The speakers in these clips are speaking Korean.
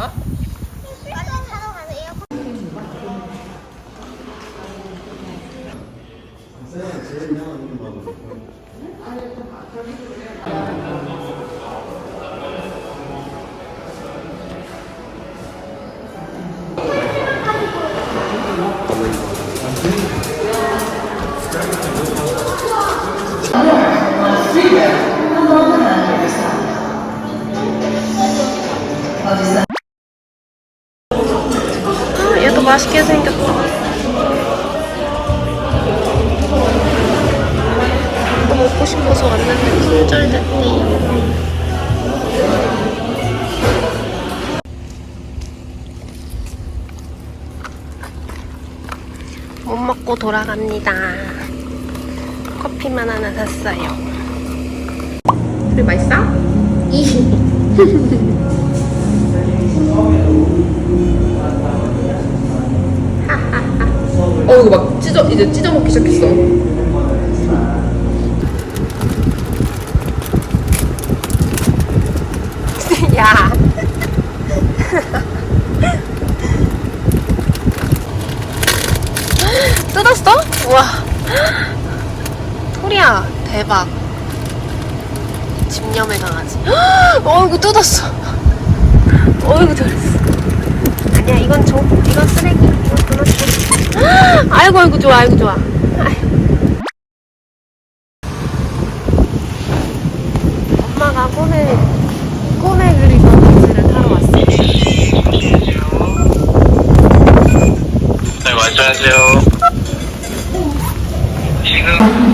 어? 돌아갑니다. 커피만 하나 샀어요. 그래 맛있어? 어 이거 막 찢어 이제 찢어 먹기 시작했어. 야. 뜯었어? 우와. 토리야, 대박. 집념의 강아지. 어이구, 뜯었어. 어이구, 뜯었어. 아니야, 이건 줘. 이건 쓰레기. 이건 끊었어. 아이고, 아이고, 좋아, 아이고, 좋아. 엄마가 꿈에, 꿈에 그리던 버스를 타러 왔어요. 네, 말씀하세요. 지금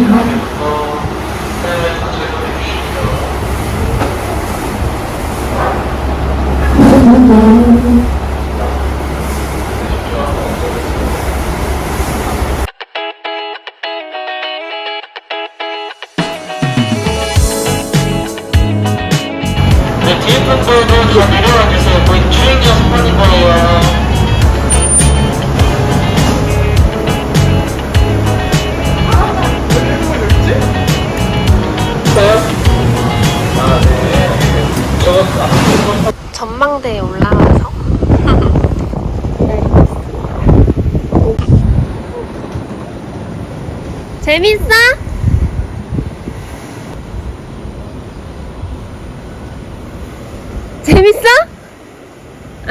네, 뒤에 분들도 다 내려와 주세요. 거의 주행자 스판인 거예요. 전망대에 재밌어? 재밌어?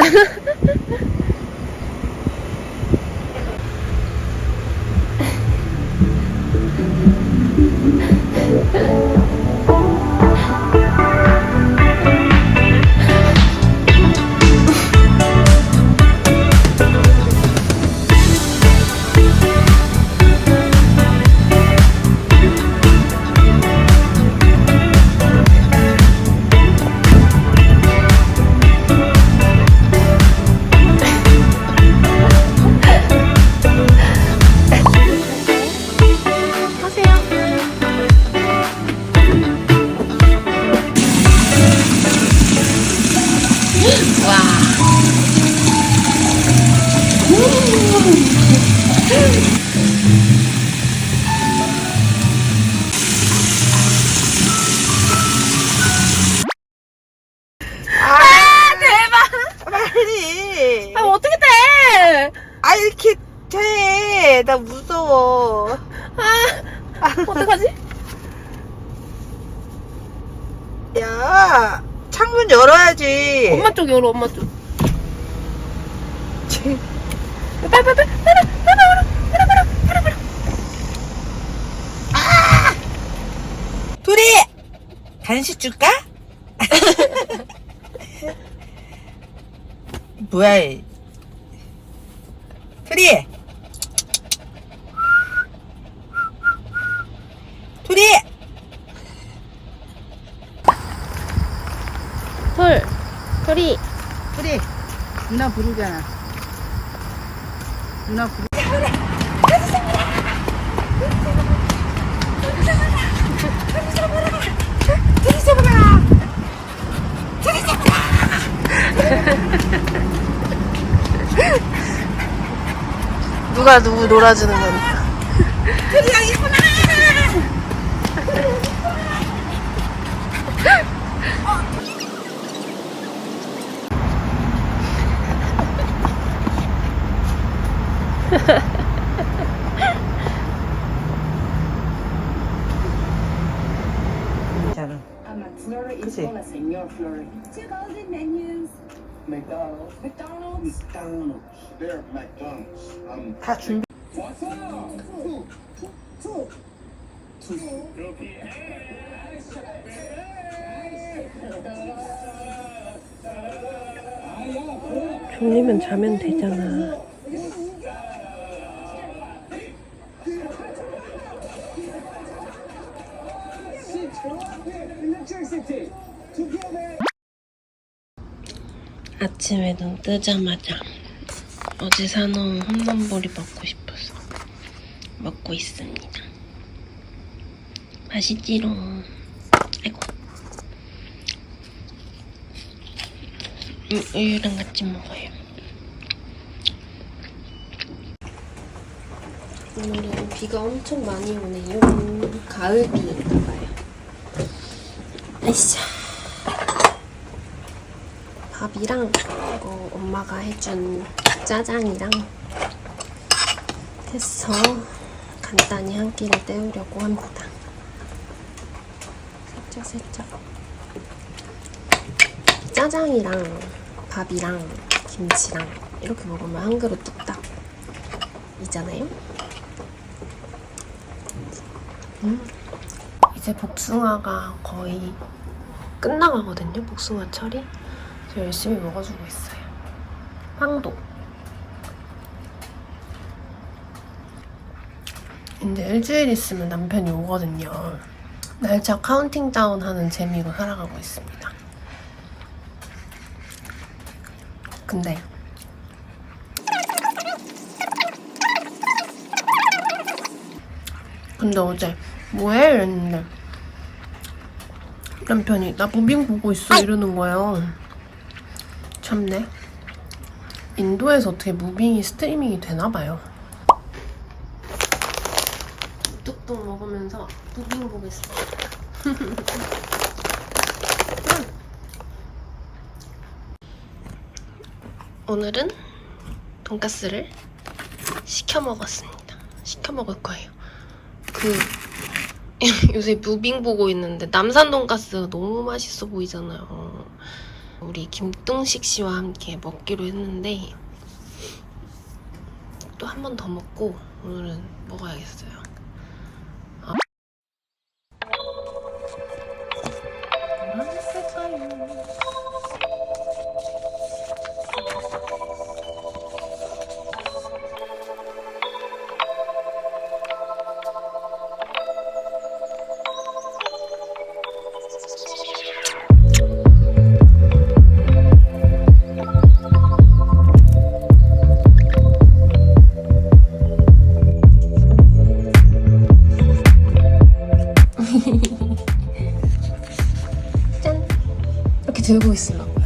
i don't know 열어야지. 엄마 쪽 열어, 엄마 쪽. 빨리, 빨리, 빨리, 빨리, 빨리, 둘이 간식 줄까? 뭐야? 이. 둘이. 둘이. 돌이. 둘이. 누나 부르잖아. 누나 부르. 누가 누구 놀아주는 거니 Senor Flurry. Two golden menus. McDonald's. McDonald's. McDonald's. They're McDonald's. Um, 다 준비. 졸리면 자면 되잖아. 아침에 눈 뜨자마자 어제 사놓은 홈런볼이 먹고 싶어서 먹고 있습니다. 맛있지롱. 아이고. 음, 우유랑 같이 먹어요. 오늘은 비가 엄청 많이 오네요. 가을 비인가봐요. 아이샤. 밥이랑 이거 엄마가 해준 짜장이랑 해서 간단히 한 끼를 때우려고 합니다. 살짝 살짝. 짜장이랑 밥이랑 김치랑 이렇게 먹으면 한 그릇 뚝딱 이잖아요. 음. 이제 복숭아가 거의 끝나가거든요. 복숭아 철이. 저 열심히 먹어주고 있어요. 빵도. 이제 일주일 있으면 남편이 오거든요. 날짜 카운팅 다운 하는 재미로 살아가고 있습니다. 근데 근데 어제 뭐해? 이랬는데 남편이 나 무빙 보고 있어 이러는 거예요. 참네. 인도에서 어떻게 무빙이 스트리밍이 되나 봐요. 뚝뚝 먹으면서 무빙 보겠습니다. 오늘은 돈가스를 시켜 먹었습니다. 시켜 먹을 거예요. 그 요새 무빙 보고 있는데 남산 돈가스 너무 맛있어 보이잖아요. 우리 김동식 씨와 함께 먹기로 했는데 또 한 번 더 먹고 오늘은 먹어야겠어요. 들고 있으려고요.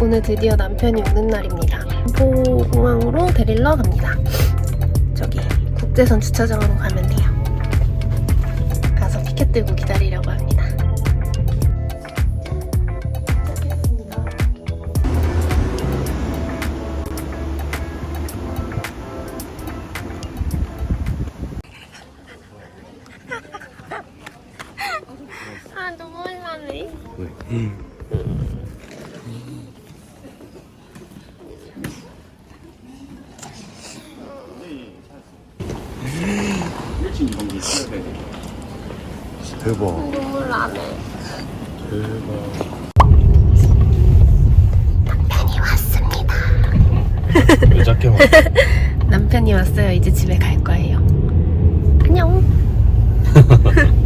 오늘 드디어 남편이 오는 날입니다. 포공항으로 데리러 갑니다. 저기 국제선 주차장으로 가면 티켓 들고 기다리려고 합니다. 아 너무 얼마네. 대박. 눈물 나네. 왜 작게 먹어? 남편이 왔어요. 이제 집에 갈 거예요. 안녕.